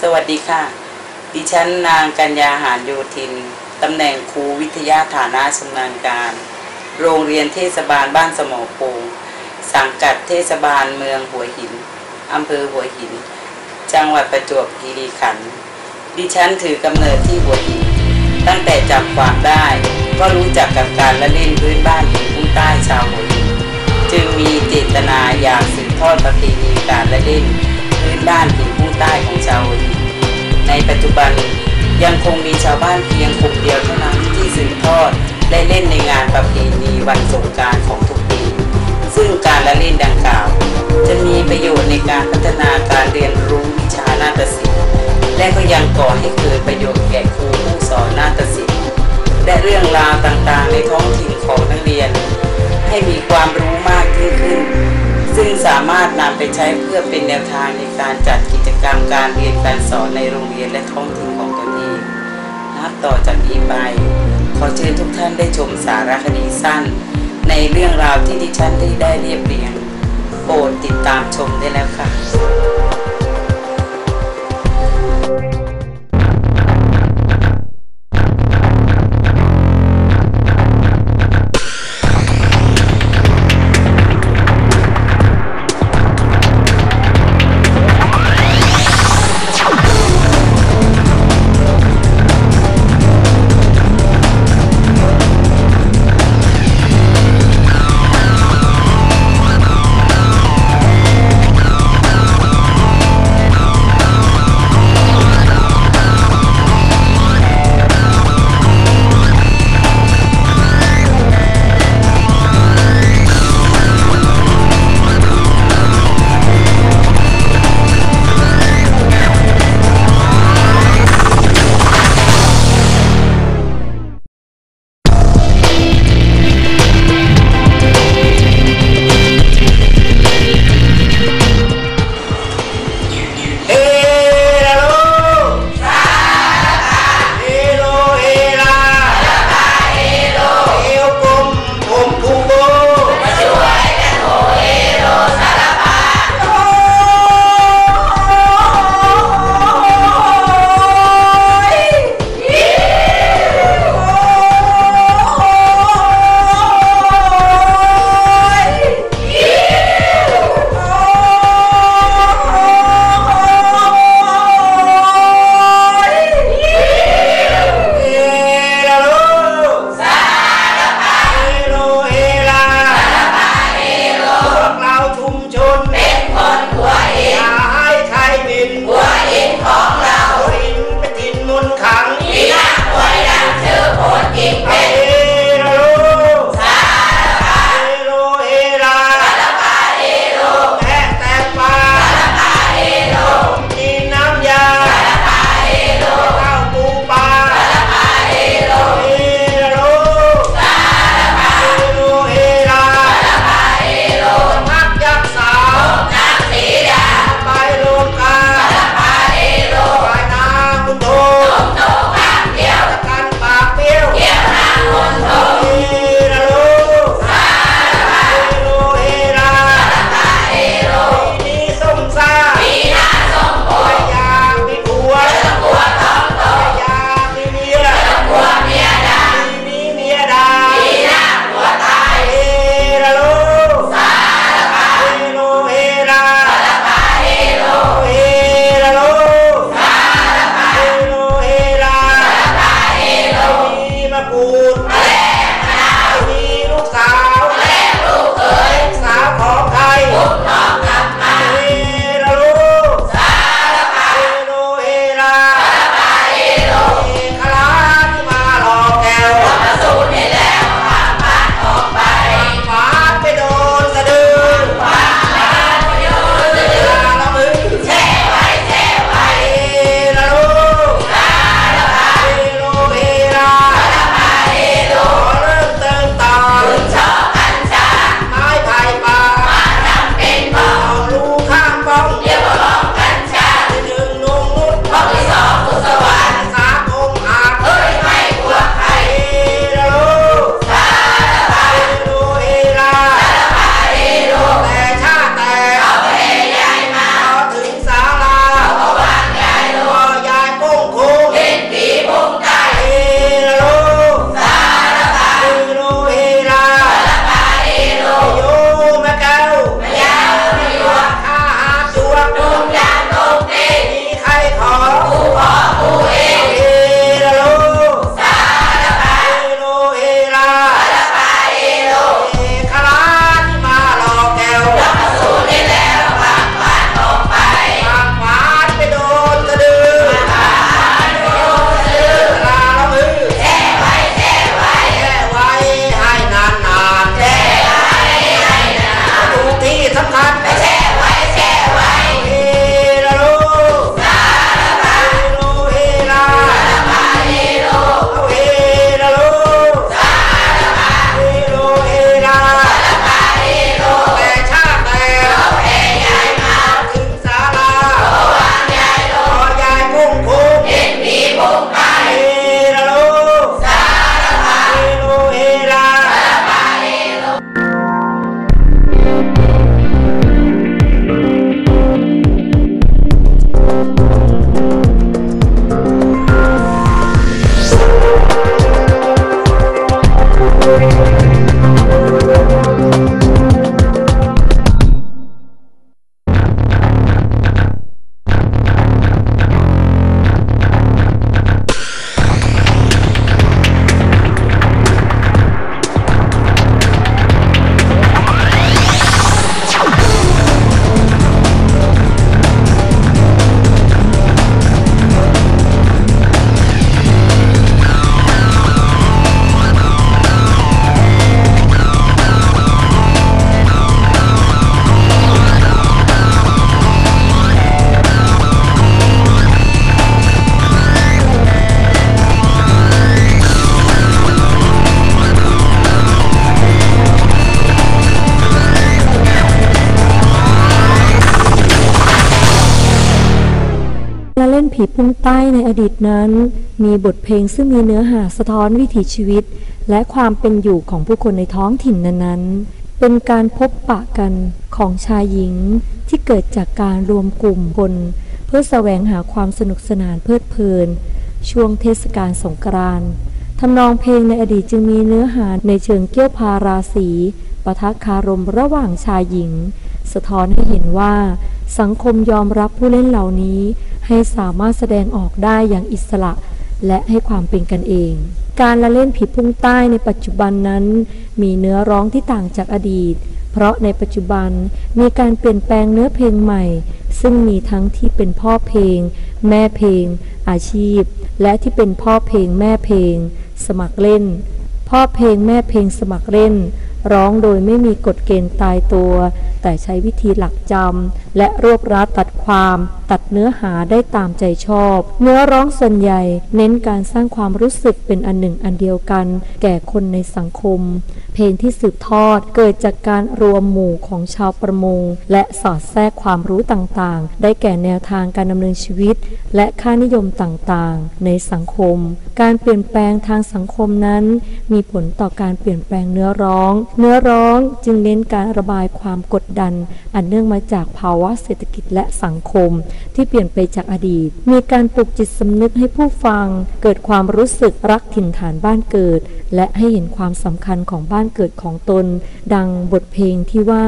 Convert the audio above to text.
สวัสดีค่ะ ดิฉันนางกัญญาหารโยธิน ตำแหน่งครูวิทยาฐานะชำนาญการ โรงเรียนเทศบาลบ้านสมอโปงสังกัดเทศบาลเมืองหัวหิน อำเภอหัวหิน จังหวัดประจวบคีรีขันธ์ดิฉันถือกำเนิดที่หัวหิน ตั้งแต่จำความได้ ก็รู้จักกับการละเล่นพื้นบ้านของผู้ใต้ชาวหัวหิน จึงมีเจตนาอยากสืบทอดประเพณีการละเล่น ด้านถิ่นผู้ใต้ของชาวหัวหินในปัจจุบันยังคงมีชาวบ้านเพียงกลุ่มเดียวเท่านั้นที่สืบทอดและเล่นในงานประเพณีวันสงการของทุกปี ซึ่งการละเล่นดังกล่าว จะมีประโยชน์ในการพัฒนาการเรียนรู้วิชานาฏศิลป์และก็ยังก่อให้เกิดประโยชน์แก่ครู ใช้เพื่อเป็นแนวทางในการจัดกิจกรรมการเรียนการสอนในโรงเรียนและท้องถิ่นของตนเองนับต่อจากนี้ไปขอเชิญทุกท่านได้ชมสารคดีสั้น ในเรื่องราวที่ดิฉันได้ได้เรียบเรียงโปรดติดตามชมได้แล้วค่ะ ผีพุ่งใต้ในอดีตนั้น มีบทเพลงซึ่งมีเนื้อหาสะท้อนวิถีชีวิต และความเป็นอยู่ของผู้คนในท้องถิ่นนั้นๆ เป็นการพบปะกันของชายหญิงที่เกิดจากการรวมกลุ่มคน เพื่อแสวงหาความสนุกสนานเพลิดเพลิน ช่วงเทศกาลสงกรานต์ทำนองเพลงในอดีตจึงมีเนื้อหาในเชิงเกี่ยวพาราสีปะทะคารมระหว่างชายหญิง สะท้อนให้เห็นว่า สังคมยอมรับผู้เล่นเหล่านี้ ให้สามารถแสดงออกได้อย่างอิสระ และให้ความเป็นกันเอง การละเล่นผีพุ่งใต้ในปัจจุบันนั้น มีเนื้อร้องที่ต่างจากอดีต เพราะในปัจจุบันมีการเปลี่ยนแปลงเนื้อเพลงใหม่ ซึ่งมีทั้งที่เป็นพ่อเพลง แม่เพลง อาชีพ และที่เป็นพ่อเพลงแม่เพลง สมัครเล่น พ่อเพลงแม่เพลงสมัครเล่นร้องโดยไม่มีกฎเกณฑ์ตายตัว แต่ใช้วิธีหลักจำและรวบรัดตัดความตัดเนื้อหาได้ตามใจชอบ เนื้อร้องส่วนใหญ่เน้นการสร้างความรู้สึกเป็นอันหนึ่งอันเดียวกัน แก่คนในสังคม เพลงที่สืบทอดเกิดจากการรวมหมู่ของชาวประมง และสอดแทรกความรู้ต่างๆ ได้แก่แนวทางการดำเนินชีวิต และค่านิยมต่างๆ ในสังคม การเปลี่ยนแปลงทางสังคมนั้น มีผลต่อการเปลี่ยนแปลงเนื้อร้อง เนื้อร้องจึงเน้นการระบายความกดดัน อันเนื่องมาจากภาวะเศรษฐกิจและสังคมที่เปลี่ยนไปจากอดีต มีการปลุกจิตสำนึกให้ผู้ฟัง เกิดความรู้สึกรักถิ่นฐานบ้านเกิด และให้เห็นความสำคัญของบ้านเกิดของตน ดังบทเพลงที่ว่า